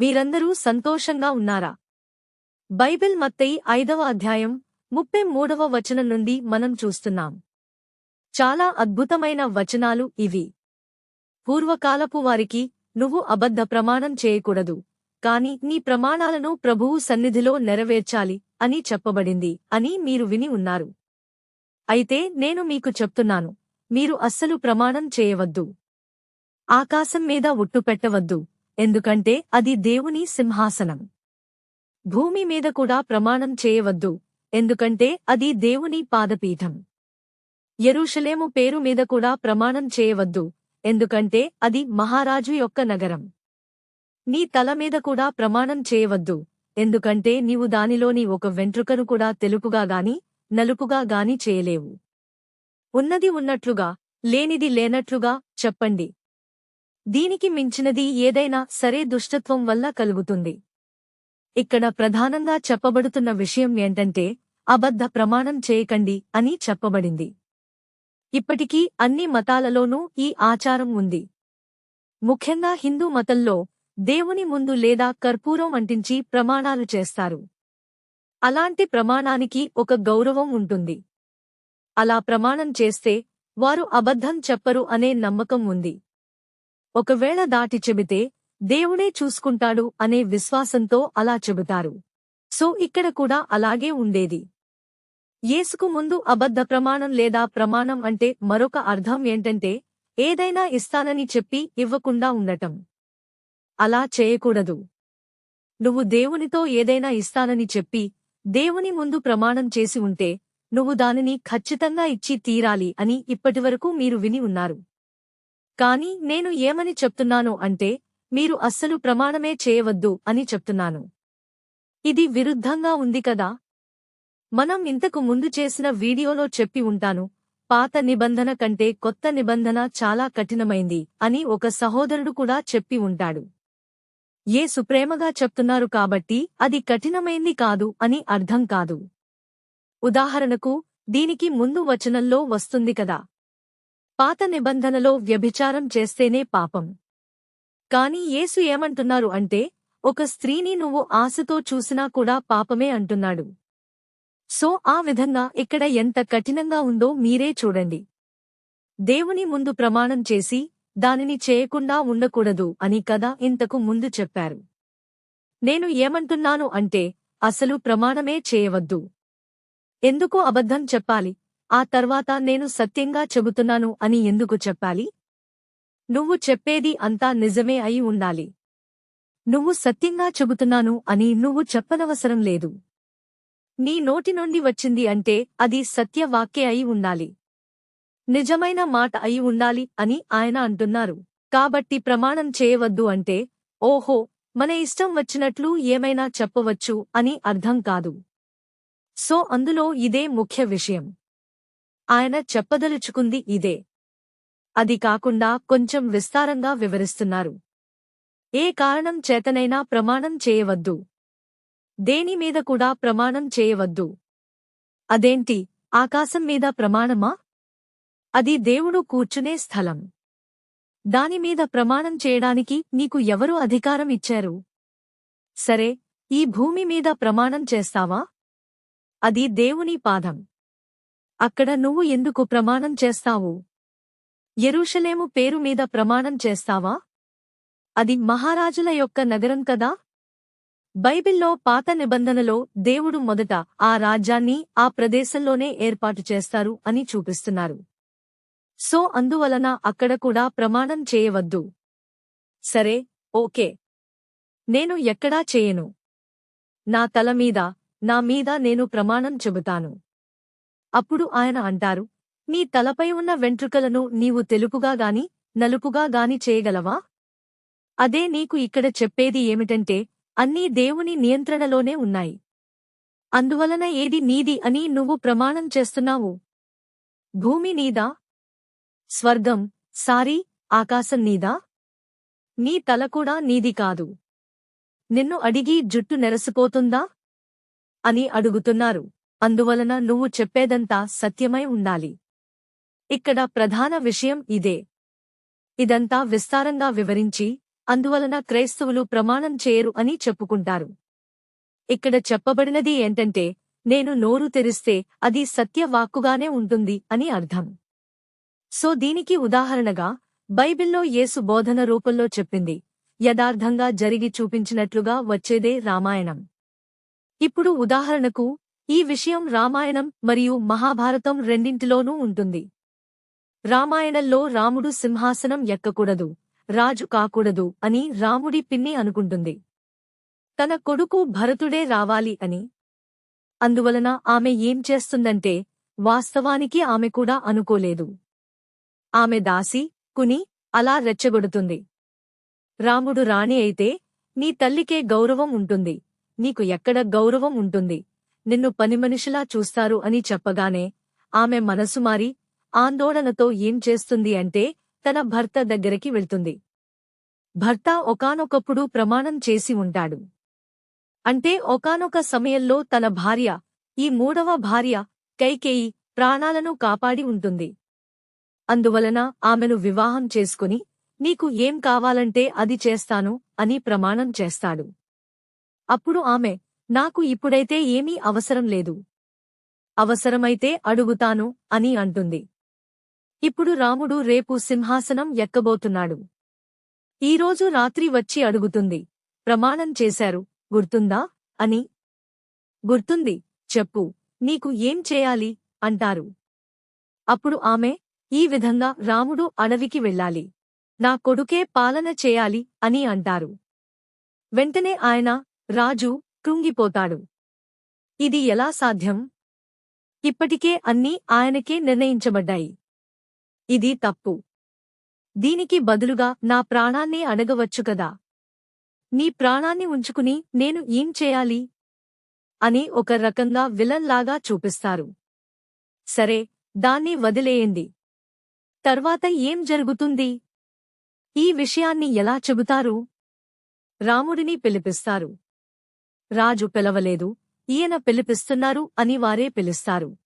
మీరందరూ సంతోషంగా ఉన్నారా? బైబిల్ మత్తయి ఐదవ అధ్యాయం ముప్పై మూడవ వచనం నుండి మనం చూస్తున్నాం. చాలా అద్భుతమైన వచనాలు ఇవి. పూర్వకాలపు వారికి నువ్వు అబద్ధ ప్రమాణం చేయకూడదు. కాని నీ ప్రమాణాలను ప్రభువు సన్నిధిలో నెరవేర్చాలి అని చెప్పబడింది అని మీరు విని ఉన్నారు. అయితే నేను మీకు చెప్తున్నాను మీరు అస్సలు ప్రమాణం చేయవద్దు. ఆకాశం మీద ఒట్టు పెట్టవద్దు. ఎందుకంటే అది దేవుని సింహాసనం. భూమి మీద కూడా ప్రమాణం చేయవద్దు ఎందుకంటే అది దేవుని పాదపీఠం. ఎరుషలేము పేరు మీద కూడా ప్రమాణం చేయవద్దు ఎందుకంటే అది మహారాజు యొక్క నగరం. నీ తల మీద కూడా ప్రమాణం చేయవద్దు ఎందుకంటే నీవు దానిలోని ఒక వెంట్రుకను కూడా తెలుపుగా గాని నలుపుగా గాని చేయలేవు. ఉన్నది ఉన్నట్లుగా లేనిది లేనట్లుగా చెప్పండి. దీనికి మించినది ఏదైనా సరే దుష్టత్వం వల్ల కలుగుతుంది. ఇక్కడ ప్రధానంగా చెప్పబడుతున్న విషయం ఏంటంటే అబద్ధ ప్రమాణం చేయకండి అని చెప్పబడింది. ఇప్పటికీ అన్ని మతాలలోనూ ఈ ఆచారం ఉంది. ముఖ్యంగా హిందూ మతంలో దేవుని ముందు లేదా కర్పూరం అంటించి ప్రమాణాలు చేస్తారు. అలాంటి ప్రమాణానికి ఒక గౌరవం ఉంటుంది. అలా ప్రమాణం చేస్తే వారు అబద్ధం చెప్పరు అనే నమ్మకం ఉంది. ఒకవేళ దాటి చెబితే దేవుడే చూసుకుంటాడు అనే విశ్వాసంతో అలా చెబుతారు. సో ఇక్కడ కూడా అలాగే ఉండేది. యేసుకు ముందు అబద్ధ ప్రమాణం లేదా ప్రమాణం అంటే మరొక అర్థం ఏంటంటే ఏదైనా ఇస్తానని చెప్పి ఇవ్వకుండా ఉండటం. అలా చేయకూడదు. నువ్వు దేవునితో ఏదైనా ఇస్తానని చెప్పి దేవుని ముందు ప్రమాణం చేసి ఉంటే నువ్వు దానిని ఖచ్చితంగా ఇచ్చి తీరాలి అని ఇప్పటివరకు మీరు విని ఉన్నారు. కాని నేను ఏమని చెప్తున్నాను అంటే మీరు అస్సలు ప్రమాణమే చేయవద్దు అని చెప్తున్నాను. ఇది విరుద్ధంగా ఉంది కదా? మనం ఇంతకు ముందు చేసిన వీడియోలో చెప్పి ఉంటాను పాత నిబంధన కంటే కొత్త నిబంధన చాలా కఠినమైంది అని ఒక సహోదరుడు కూడా చెప్పి ఉంటాడు. ఏ సుప్రేమగా చెప్తున్నారు కాబట్టి అది కఠినమైంది కాదు అని అర్థం కాదు. ఉదాహరణకు దీనికి ముందు వచనంలో వస్తుంది కదా? పాత నిబంధనలో వ్యభిచారం చేస్తేనే పాపం. కాని యేసు ఏమంటున్నారు అంటే ఒక స్త్రీని నువ్వు ఆశతో చూసినా కూడా పాపమే అంటున్నాడు. సో ఆ విధంగా ఇక్కడ ఎంత కఠినంగా ఉందో మీరే చూడండి. దేవుని ముందు ప్రమాణం చేసి దానిని చేయకుండా ఉండకూడదు అని కదా ఇంతకు ముందు చెప్పారు. నేను ఏమంటున్నాను అంటే అసలు ప్రమాణమే చేయవద్దు. ఎందుకు అబద్ధం చెప్పాలి? ఆ తర్వాత నేను సత్యంగా చెబుతున్నాను అని ఎందుకు చెప్పాలి? నువ్వు చెప్పేది అంతా నిజమే అయి ఉండాలి. నువ్వు సత్యంగా చెబుతున్నాను అని నువ్వు చెప్పనవసరం లేదు. నీ నోటి నుండి వచ్చింది అంటే అది సత్యవాక్య అయి ఉండాలి. నిజమైన మాట అయి ఉండాలి అని ఆయన అంటున్నారు. కాబట్టి ప్రమాణం చేయవద్దు అంటే ఓహో మన ఇష్టం వచ్చినట్లు ఏమైనా చెప్పవచ్చు అని అర్థం కాదు. సో అందులో ఇదే ముఖ్య విషయం. ఆయన చెప్పదలుచుకుంది ఇదే. అది కాకుండా కొంచెం విస్తారంగా వివరిస్తున్నారు. ఏ కారణం చేతనైనా ప్రమాణం చేయవద్దు. దేని మీద కూడా ప్రమాణం చేయవద్దు. అదేంటి ఆకాశం మీద ప్రమాణమా? అది దేవుడు కూర్చునే స్థలం. దానిమీద ప్రమాణం చేయడానికి నీకు ఎవరు అధికారం ఇచ్చారు? సరే ఈ భూమి మీద ప్రమాణం చేస్తావా? అది దేవుని పాదం. అక్కడ నువ్వు ఎందుకు ప్రమాణం చేస్తావు? ఎరుషలేము పేరు మీద ప్రమాణం చేస్తావా? అది మహారాజుల యొక్క నగరం కదా? బైబిల్లో పాత నిబంధనలో దేవుడు మొదట ఆ రాజ్యాన్ని ఆ ప్రదేశంలోనే ఏర్పాటు చేస్తారు అని చూపిస్తున్నారు. సో అందువలన అక్కడ కూడా ప్రమాణం చేయవద్దు. సరే ఓకే. నేను ఎక్కడా చేయను. నా తల మీద నా మీద నేను ప్రమాణం చెబుతాను. అప్పుడు ఆయన అంటారు నీ తలపై ఉన్న వెంట్రుకలను నీవు తెలుపుగా గాని నలుపుగా గాని చేయగలవా? అదే నీకు ఇక్కడ చెప్పేది ఏమిటంటే అన్నీ దేవుని నియంత్రణలోనే ఉన్నాయి. అందువలన ఏది నీది అని నువ్వు ప్రమాణం చేస్తున్నావు? భూమి నీదా? స్వర్గం సారీ ఆకాశం నీదా? నీ తల కూడా నీది కాదు. నిన్ను అడిగి జుట్టు నెరసిపోతుందా? అని అడుగుతున్నారు. అందువలన నువ్వు చెప్పేదంతా సత్యమై ఉండాలి. ఇక్కడ ప్రధాన విషయం ఇదే. ఇదంతా విస్తారంగా వివరించి అందువలన క్రైస్తవులు ప్రమాణం చేయరు అని చెప్పుకుంటారు. ఇక్కడ చెప్పబడినది ఏంటంటే నేను నోరు తెరిస్తే అది సత్యవాక్కుగానే ఉంటుంది అని అర్థం. సో దీనికి ఉదాహరణగా బైబిల్లో యేసు బోధన రూపంలో చెప్పింది యథార్థంగా జరిగి చూపించినట్లుగా వచ్చేదే రామాయణం. ఇప్పుడు ఉదాహరణకు ఈ విషయం రామాయణం మరియు మహాభారతం రెండింటిలోనూ ఉంటుంది. రామాయణంలో రాముడు సింహాసనం ఎక్కకూడదు రాజు కాకూడదు అని రాముడి పిన్ని అనుకుంటుంది. తన కొడుకు భరతుడే రావాలి అని. అందువలన ఆమె ఏం చేస్తుందంటే వాస్తవానికి ఆమె కూడా అనుకోలేదు. ఆమె దాసి కుని అలా రెచ్చగొడుతుంది. రాముడు రాణి అయితే నీ తల్లికే గౌరవం ఉంటుంది నీకు ఎక్కడ గౌరవం ఉంటుంది? నిన్ను పనిమనిషిలా చూస్తారు అని చెప్పగానే ఆమె మనసు మారి ఆందోళనతో ఏం చేస్తుంది అంటే తన భర్త దగ్గరికి వెళ్తుంది. భర్త ఒకానొకప్పుడు ప్రమాణం చేసి ఉంటాడు. అంటే ఒకానొక సమయంలో తన భార్య ఈ మూడవ భార్య కైకేయి ప్రాణాలను కాపాడి ఉంటుంది. అందువలన ఆమెను వివాహం చేసుకుని నీకు ఏం కావాలంటే అది చేస్తాను అని ప్రమాణం చేస్తాడు. అప్పుడు ఆమె నాకు ఇప్పుడైతే ఏమీ అవసరం లేదు. అవసరమైతే అడుగుతాను అని అంటుంది. ఇప్పుడు రాముడు రేపు సింహాసనం ఎక్కబోతున్నాడు. ఈరోజు రాత్రి వచ్చి అడుగుతుంది. ప్రమాణం చేశారు గుర్తుందా అని. గుర్తుంది చెప్పు నీకు ఏం చేయాలి అంటారు. అప్పుడు ఆమె ఈ విధంగా రాముడు అడవికి వెళ్ళాలి. నా కొడుకే పాలన చేయాలి అని అంటారు. వెంటనే ఆయన రాజు కృంగిపోతాడు ఇది ఎలా సాధ్యం? ఇప్పటికే అన్నీ ఆయనకే నిర్ణయించబడ్డాయి. ఇది తప్పు. దీనికి బదులుగా నా ప్రాణాన్ని అడగవచ్చు కదా. నీ ప్రాణాన్ని ఉంచుకుని నేను ఏం చేయాలి? అని ఒక రకంగా విలన్లాగా చూపిస్తారు. సరే దాన్ని వదిలేయండి. తర్వాత ఏం జరుగుతుంది? ఈ విషయాన్ని ఎలా చెబుతారు? రాముడిని పిలిపిస్తారు. రాజు పిలవలేదు. ఈయన పిలిపిస్తున్నారు అని వారే పిలుస్తారు.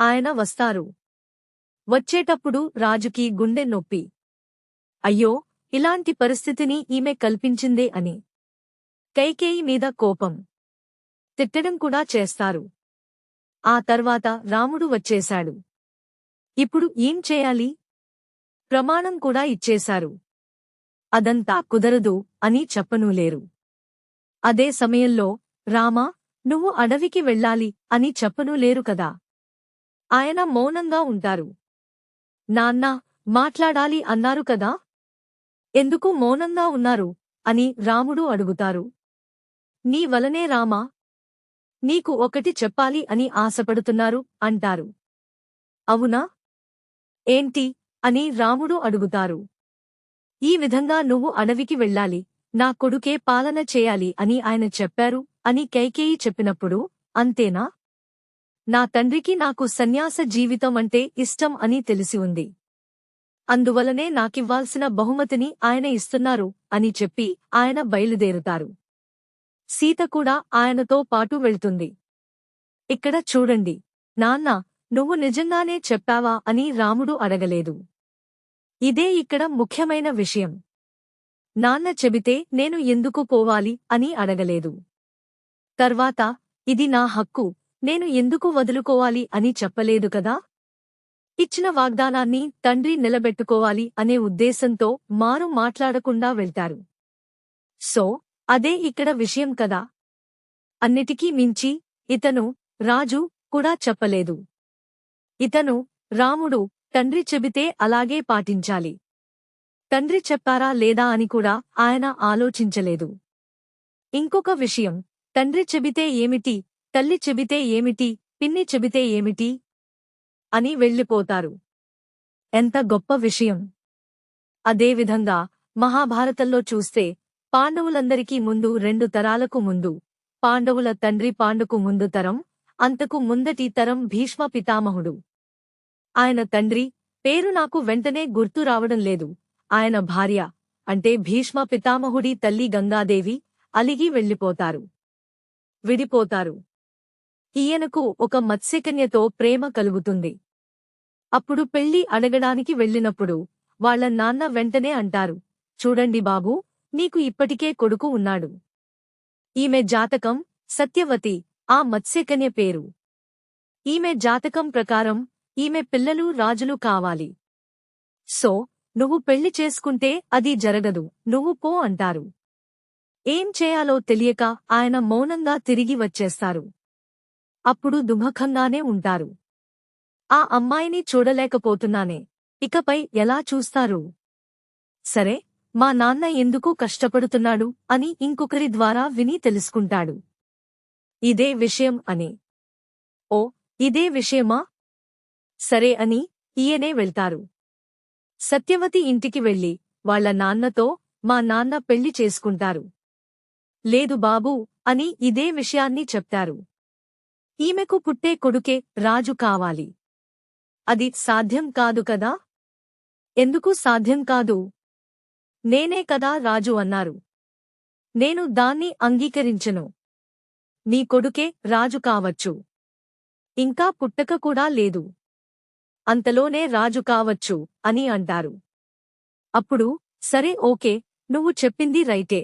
ఆయన వస్తారు. వచ్చేటప్పుడు రాజుకి గుండె నొప్పి. అయ్యో ఇలాంటి పరిస్థితిని ఈమె కల్పించిందే అని. కైకేయి మీద కోపం. తిట్టడం కూడా చేస్తారు. ఆ తర్వాత రాముడు వచ్చేశాడు. ఇప్పుడు ఏం చేయాలి? ప్రమాణం కూడా ఇచ్చేశారు. అదంతా కుదరదు అని చెప్పనూలేరు అదే సమయంలో రామా నువ్వు అడవికి వెళ్ళాలి అని చెప్పనూలేరు కదా. ఆయన మౌనంగా ఉంటారు. నాన్నా మాట్లాడాలి అన్నారు కదా. ఎందుకు మౌనంగా ఉన్నారు? అని రాముడు అడుగుతారు. నీ వలనే రామా నీకు ఒకటి చెప్పాలి అని ఆశపడుతున్నారు అంటారు. అవునా? ఏంటి? అని రాముడు అడుగుతారు. ఈ విధంగా నువ్వు అడవికి వెళ్ళాలి నా కొడుకే పాలన చేయాలి అని ఆయన చెప్పారు అని కైకేయి చెప్పినప్పుడు అంతేనా? నా తండ్రికి నాకు సన్యాస జీవితం అంటే ఇష్టం అని తెలిసి ఉంది. అందువలనే నాకివ్వాల్సిన బహుమతిని ఆయన ఇస్తున్నారు అని చెప్పి ఆయన బయలుదేరుతారు. సీత కూడా ఆయనతో పాటు వెళ్తుంది. ఇక్కడ చూడండి. నాన్న నువ్వు నిజంగానే చెప్పావా అని రాముడు అడగలేదు. ఇదే ఇక్కడ ముఖ్యమైన విషయం. నాన్న చెబితే నేను ఎందుకు పోవాలి అని అడగలేదు. తర్వాత ఇది నా హక్కు నేను ఎందుకు వదులుకోవాలి అని చెప్పలేదు కదా? ఇచ్చిన వాగ్దానాన్ని తండ్రి నిలబెట్టుకోవాలి అనే ఉద్దేశంతో మారు మాట్లాడకుండా వెళ్తారు. సో అదే ఇక్కడ విషయం కదా? అన్నిటికీ మించి ఇతను రాజు కూడా చెప్పలేదు. ఇతను రాముడు తండ్రి చెబితే అలాగే పాటించాలి. తండ్రి చెప్పారా లేదా అని కూడా ఆయన ఆలోచించలేదు. ఇంకొక విషయం తండ్రి చెబితే ఏమిటి తల్లి చెబితే ఏమిటి పిన్ని చెబితే ఏమిటి? అని వెళ్ళిపోతారు. ఎంత గొప్ప విషయం. అదేవిధంగా మహాభారతంలో చూస్తే పాండవులందరికీ ముందు రెండు తరాలకు ముందు పాండవుల తండ్రి పాండుకు ముందు తరం అంతకు ముందటి తరం భీష్మ పితామహుడు. ఆయన తండ్రి పేరు నాకు వెంటనే గుర్తు రావడం లేదు. ఆయన భార్య అంటే భీష్మ పితామహుడి తల్లి గంగాదేవి అలిగి వెళ్ళిపోతారు. విడిపోతారు. ఈయనకు ఒక మత్స్యకన్యతో ప్రేమ కలుగుతుంది. అప్పుడు పెళ్ళి అడగడానికి వెళ్ళినప్పుడు వాళ్ళ నాన్న వెంటనే అంటారు చూడండి బాబూ నీకు ఇప్పటికే కొడుకు ఉన్నాడు. ఈమె జాతకం సత్యవతి ఆ మత్స్యకన్య పేరు. ఈమె జాతకం ప్రకారం ఈమె పిల్లలు రాజులు కావాలి. సో నువ్వు పెళ్ళి చేసుకుంటే అది జరగదు. నువ్వు పో అంటారు. ఏం చేయాలో తెలియక ఆయన మౌనంగా తిరిగి వచ్చేస్తారు. అప్పుడు దుమఖంగానే ఉంటారు. ఆ అమ్మాయిని చూడలేకపోతున్నానే. ఇకపై ఎలా చూస్తారు? సరే మా నాన్న ఎందుకు కష్టపడుతున్నాడు అని ఇంకొకరి ద్వారా విని తెలుసుకుంటాడు. ఇదే విషయం అని. ఓ ఇదే విషయమా? సరే అని ఈయనే వెళ్తారు. సత్యవతి ఇంటికి వెళ్ళి వాళ్ళ నాన్నతో మా నాన్న పెళ్ళి చేసుకుంటారు. లేదు బాబూ అని ఇదే విషయాన్ని చెప్తారు. ఈమెకు పుట్టే కొడుకే రాజు కావాలి. అది సాధ్యం కాదు కదా? ఎందుకు సాధ్యం కాదు? నేనే కదా రాజు అన్నారు. నేను దాన్ని అంగీకరించను. నీ కొడుకే రాజు కావచ్చు. ఇంకా పుట్టక కూడా లేదు. అంతలోనే రాజు కావచ్చు అని అంటారు. అప్పుడు సరే ఓకే నువ్వు చెప్పింది రైటే.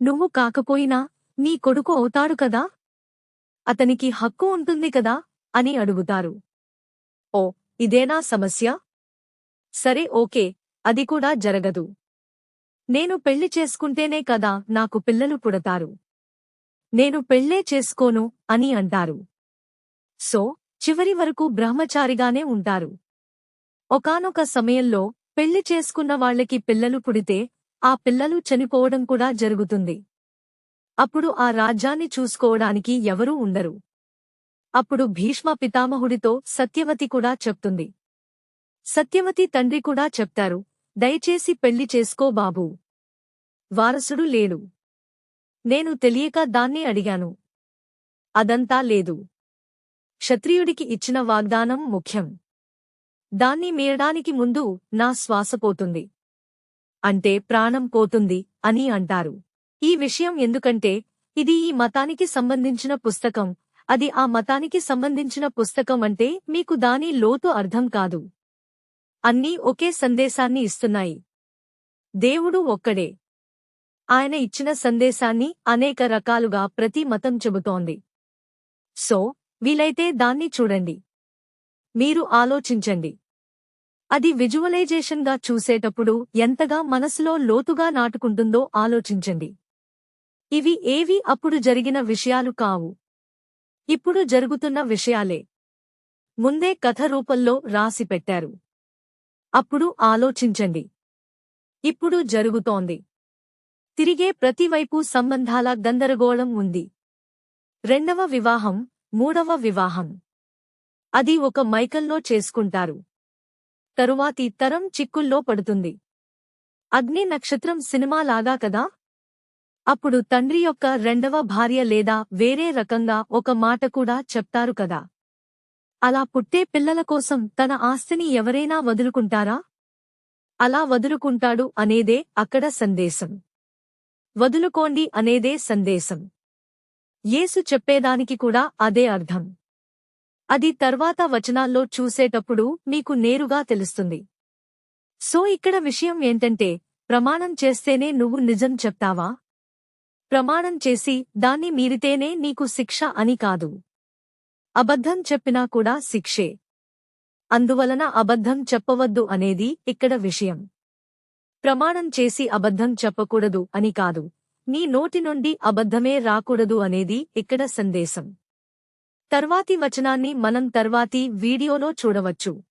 నువ్వు కాకపోయినా నీ కొడుకు అవుతాడు కదా? అతనికి హక్కు ఉంటుంది కదా? అని అడుగుతారు. ఓ ఇదేనా సమస్య? సరే ఓకే అది కూడా జరగదు. నేను పెళ్ళి చేసుకుంటేనే కదా నాకు పిల్లలు పుడతారు. నేను పెళ్ళే చేసుకోను అని అంటారు. సో చివరి వరకు బ్రహ్మచారిగానే ఉంటారు. ఒకానొక సమయంలో పెళ్ళి చేసుకున్న వాళ్ళకి పిల్లలు పుడితే ఆ పిల్లలు చనిపోవడం కూడా జరుగుతుంది. అప్పుడు ఆ రాజ్యాన్ని చూసుకోవడానికి ఎవరూ ఉండరు. అప్పుడు భీష్మ పితామహుడితో సత్యవతి కూడా చెప్తుంది. సత్యవతి తండ్రి కూడా చెప్తారు దయచేసి పెళ్ళి చేసుకో బాబూ. వారసుడు లేడు. నేను తెలియక దాన్ని అడిగాను. అదంతా లేదు. క్షత్రియుడికి ఇచ్చిన వాగ్దానం ముఖ్యం. దాన్ని మీరడానికి ముందు నా శ్వాస పోతుంది. అంటే ప్రాణం పోతుంది అని అంటారు. ఈ విషయం ఎందుకంటే ఇది ఈ మతానికి సంబంధించిన పుస్తకం. అది ఆ మతానికి సంబంధించిన పుస్తకం అంటే మీకు దాని లోతు అర్థం కాదు. అన్నీ ఒకే సందేశాన్ని ఇస్తున్నాయి. దేవుడు ఒక్కడే. ఆయన ఇచ్చిన సందేశాన్ని అనేక రకాలుగా ప్రతి మతం చెబుతోంది. సో వీలైతే దాన్ని చూడండి. మీరు ఆలోచించండి. అది విజువలైజేషన్గా చూసేటప్పుడు ఎంతగా మనసులో లోతుగా నాటుకుంటుందో ఆలోచించండి. ఇవి ఏవి అప్పుడు జరిగిన విషయాలు కావు. ఇప్పుడు జరుగుతున్న విషయాలే. ముందే కథ రూపంలో రాసి పెట్టారు. అప్పుడు ఆలోచించండి. ఇప్పుడు జరుగుతోంది. తిరిగే ప్రతివైపు సంబంధాల గందరగోళం ఉంది. రెండవ వివాహం మూడవ వివాహం. అది ఒక మైకల్లో చేసుకుంటారు. తరువాతి తరం చిక్కుల్లో పడుతుంది. అగ్ని నక్షత్రం సినిమాలాగా కదా? అప్పుడు తండ్రి యొక్క రెండవ భార్య లేదా వేరే రకంగా ఒక మాట కూడా చెప్తారు కదా? అలా పుట్టే పిల్లల కోసం తన ఆస్తిని ఎవరైనా వదులుకుంటారా? అలా వదులుకుంటాడు అనేదే అక్కడ సందేశం. వదులుకోండి అనేదే సందేశం. యేసు చెప్పేదానికి కూడా అదే అర్థం. అది తర్వాత వచనాల్లో చూసేటప్పుడు మీకు నేరుగా తెలుస్తుంది. సో ఇక్కడ విషయం ఏంటంటే ప్రమాణం చేస్తేనే నువ్వు నిజం చెప్తావా? ప్రమాణం చేసి దాన్ని మీరితేనే నీకు శిక్ష అని కాదు. అబద్ధం చెప్పినా కూడా శిక్షే. అందువలన అబద్ధం చెప్పవద్దు అనేది ఇక్కడ విషయం. ప్రమాణం చేసి అబద్ధం చెప్పకూడదు అని కాదు. నీ నోటి నుండి అబద్ధమే రాకూడదు అనేది ఇక్కడ సందేశం. తర్వాతి వచనాన్ని మనం తర్వాతి వీడియోలో చూడవచ్చు.